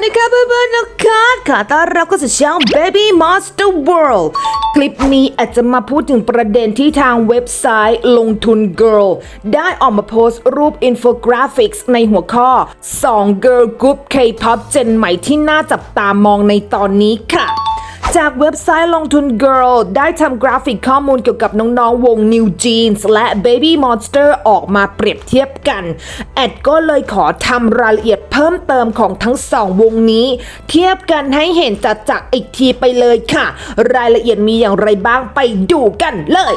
วัสดีครับเพื่อนๆนะคะขอต้อนรับเข้าสู่ช่อง Baby Monster World คลิปนี้อาจจะมาพูดถึงประเด็นที่ทางเว็บไซต์ลงทุน Girl ได้ออกมาโพสต์รูปอินโฟกราฟิกในหัวข้อ 2 Girl Group K-pop เจนใหม่ที่น่าจับตามองในตอนนี้ค่ะ จากเว็บไซต์ลงทุน Girl ได้ทำกราฟิกข้อมูลเกี่ยวกับน้องๆ วง New Jeans และ Baby Monster ออกมาเปรียบเทียบกัน แอดก็เลยขอทำรายละเอียดเพิ่มเติมของทั้งสองวงนี้ เทียบกันให้เห็นจัดจักอีกทีไปเลยค่ะ รายละเอียดมีอย่างไรบ้างไปดูกันเลย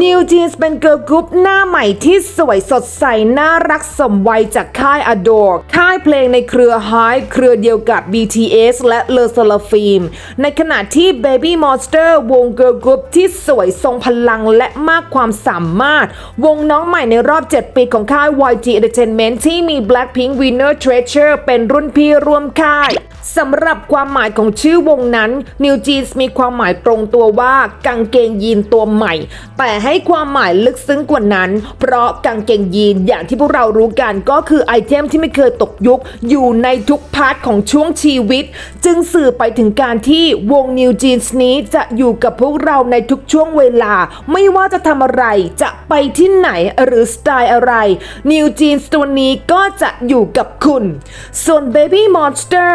New Jeans เป็นเกิร์ลกรุ๊ปหน้าใหม่ที่สวยสดใส น่ารักสมวัยจากค่าย Adore ค่ายเพลงในเครือ Hype เครือเดียวกับ BTS และ Le s e r a f i m ในขณะที่ Baby Monster วงเกิร์ลกรุ๊ปที่สวยทรงพลังและมากความสามารถ วงน้องใหม่ในรอบ 7 ปีของค่าย YG Entertainment ที่มี Blackpink Winner Treasure เป็นรุ่นพี่ร่วมค่าย สำหรับความหมายของชื่อวงนั้น New Jeans มีความหมายตรงตัวว่ากางเกงยีนตัวใหม่ แต่ให้ความหมายลึกซึ้งกว่านั้น เพราะกางเกงยีนอย่างที่พวกเรารู้กันก็คือไอเทมที่ไม่เคยตกยุค อยู่ในทุกพาร์ทของช่วงชีวิต จึงสื่อไปถึงการที่วง New Jeans นี้จะอยู่กับพวกเราในทุกช่วงเวลา ไม่ว่าจะทำอะไรจะไปที่ไหนหรือสไตล์อะไร New Jeans ตัวนี้ก็จะอยู่กับคุณ ส่วน Baby Monster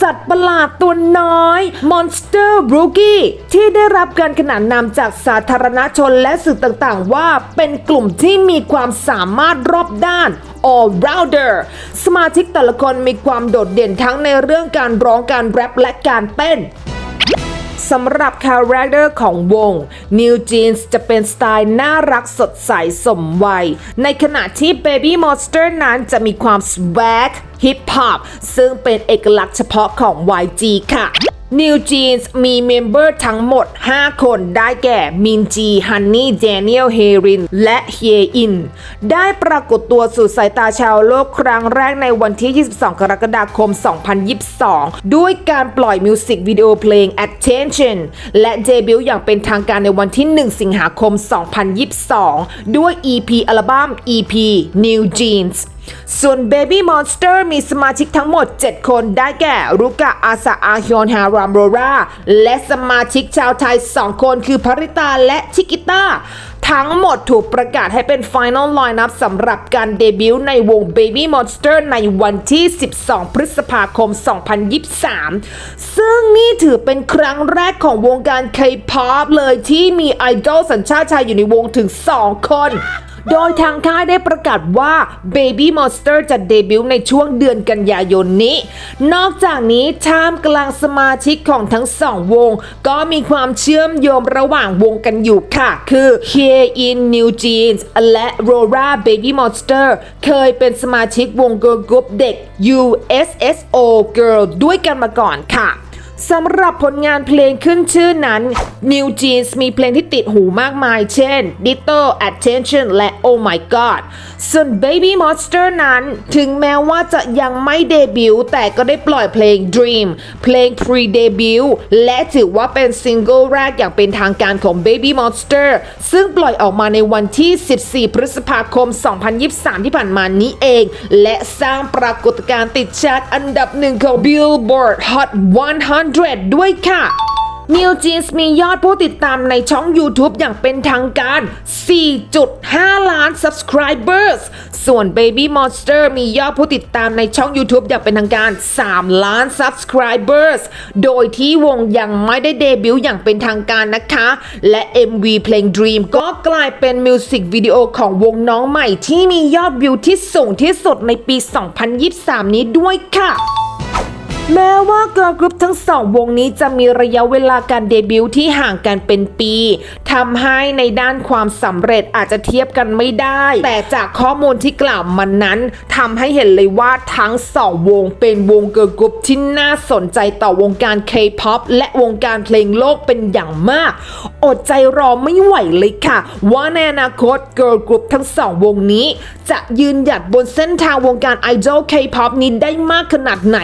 สัตว์ประหลาดตัวน้อย Monster Rookie ที่ได้รับการขนานนามจากสาธารณชนและสื่อต่างๆ ว่าเป็นกลุ่มที่มีความสามารถรอบด้าน all rounder สมาชิกแต่ละคนมีความโดดเด่นทั้งในเรื่องการร้องการแรปและการเต้น สำหรับคาแรคเตอร์ของวง New Jeans จะเป็นสไตล์น่ารักสดใสสมวัย ในขณะที่ Baby Monster นั้นจะมีความ swag hip hop ซึ่งเป็นเอกลักษณ์เฉพาะของ YG ค่ะ New Jeans มีเมมเบอร์ทั้งหมด 5 คนได้แก่มินจีฮันนี่เดนิเอลเฮริน และเฮอิน ได้ปรากฏตัวสู่สายตาชาวโลกครั้งแรกในวันที่ 22 กรกฎาคม 2022 ด้วยการปล่อยมิวสิกวิดีโอเพลง Attention และเดบิวต์อย่างเป็นทางการในวันที่ 1 สิงหาคม 2022 ด้วย EP อัลบั้ม EP New Jeans ส่วน Baby Monster มีสมาชิกทั้งหมด 7 คนได้แก่รุกะอาซาอาฮยอนฮารามโรราและสมาชิกชาวไทย 2 คนคือภริตาและชิกิต้าทั้งหมดถูกประกาศให้เป็น Final Lineup สำหรับการเดบิวต์ในวง Baby Monster ในวันที่ 12 พฤษภาคม 2023 ซึ่งนี่ถือเป็นครั้งแรกของวงการ K-POP เลยที่มีไอดอลสัญชาติชายอยู่ในวงถึง 2 คน โดยทางค่ายได้ประกาศว่า Baby Monster จะเดบิวต์ในช่วงเดือนกันยายนนี้ นอกจากนี้ท่ามกลางสมาชิกของทั้งสองวง ก็มีความเชื่อมโยงระหว่างวงกันอยู่ค่ะ คือ h e in New Jeans และ Rora Baby Monster เคยเป็นสมาชิกวง Girl Group เด็ก USSO Girl ด้วยกันมาก่อนค่ะ สำหรับผลงานเพลงขึ้นชื่อนั้น New Jeans มีเพลงที่ติดหูมากมาย เช่น Ditto Attention และ Oh My God ส่วน Baby Monster นั้น ถึงแม้ว่าจะยังไม่เดบิวต์แต่ก็ได้ปล่อยเพลง Dream เพลง pre-debut และถือว่าเป็นซิงเกิลแรกอย่างเป็นทางการของ Baby Monster ซึ่งปล่อยออกมาในวันที่ 14 พฤษภาคม 2023 ที่ผ่านมานี้เอง และสร้างปรากฏการณ์ติดชาร์ตอันดับหนึ่งของ Billboard Hot 100 ด้วยค่ะ New Jeans มียอดผู้ติดตามในช่อง YouTube อย่างเป็นทางการ 4.5 ล้าน subscribers ส่วน Baby Monster มียอดผู้ติดตามในช่อง YouTube อย่างเป็นทางการ 3 ล้าน subscribers โดยที่วงยังไม่ได้เดบิวต์อย่างเป็นทางการนะคะ และ MV เพลง Dream ก็กลายเป็นมิวสิกวิดีโอของวงน้องใหม่ที่มียอดวิวที่สูงที่สุดในปี 2023 นี้ด้วยค่ะ แม้ว่าเกิร์ลกรุ๊ปทั้งสองวงนี้จะมีระยะเวลาการเดบิวต์ที่ห่างกันเป็นปีทำให้ในด้านความสำเร็จอาจจะเทียบกันไม่ได้ แต่จากข้อมูลที่กล่าวมานั้นทำให้เห็นเลยว่าทั้งสองวงเป็นวงเกิร์ลกรุ๊ปที่น่าสนใจต่อวงการ K-POP และวงการเพลงโลกเป็นอย่างมากอดใจรอไม่ไหวเลยค่ะ ว่าในอนาคตเกิร์ลกรุ๊ปทั้งสองวงนี้ จะยืนหยัดบนเส้นทางวงการไอดอล K-POP นี้ได้มากขนาดไหน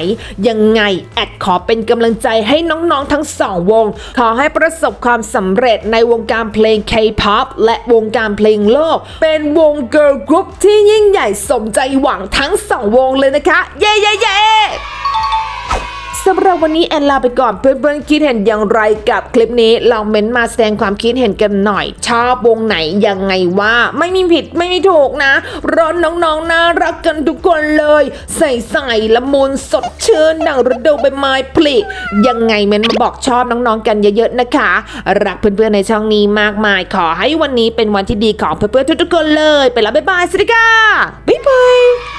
ยังไง แอดขอเป็นกำลังใจให้น้องๆทั้งสองวง ขอให้ประสบความสำเร็จในวงการเพลง K-POP และวงการเพลงโลก เป็นวงเกิร์ลกรุ๊ปที่ยิ่งใหญ่สมใจหวังทั้งสองวงเลยนะคะ เย้เย้เย้ สำหรับวันนี้แอนลาไปก่อนเพื่อนๆคิดเห็นอย่างไรกับคลิปนี้ลองเม้นต์มาแสดงความคิดเห็นกันหน่อย ชอบวงไหนยังไงว่าไม่มีผิดไม่มีถูกนะร้อนน้องๆน่ารักกันทุกคนเลย ใส่ใส่ละมุนสดชื่นดังฤดูใบไม้ผลิยังไงเม้นต์มาบอกชอบน้องๆกันเยอะๆนะคะ รักเพื่อนๆในช่องนี้มากมาย ขอให้วันนี้เป็นวันที่ดีของเพื่อนๆทุกๆคนเลย ไปแล้วบ๊ายบายสวัสดีค่ะบ๊ายบาย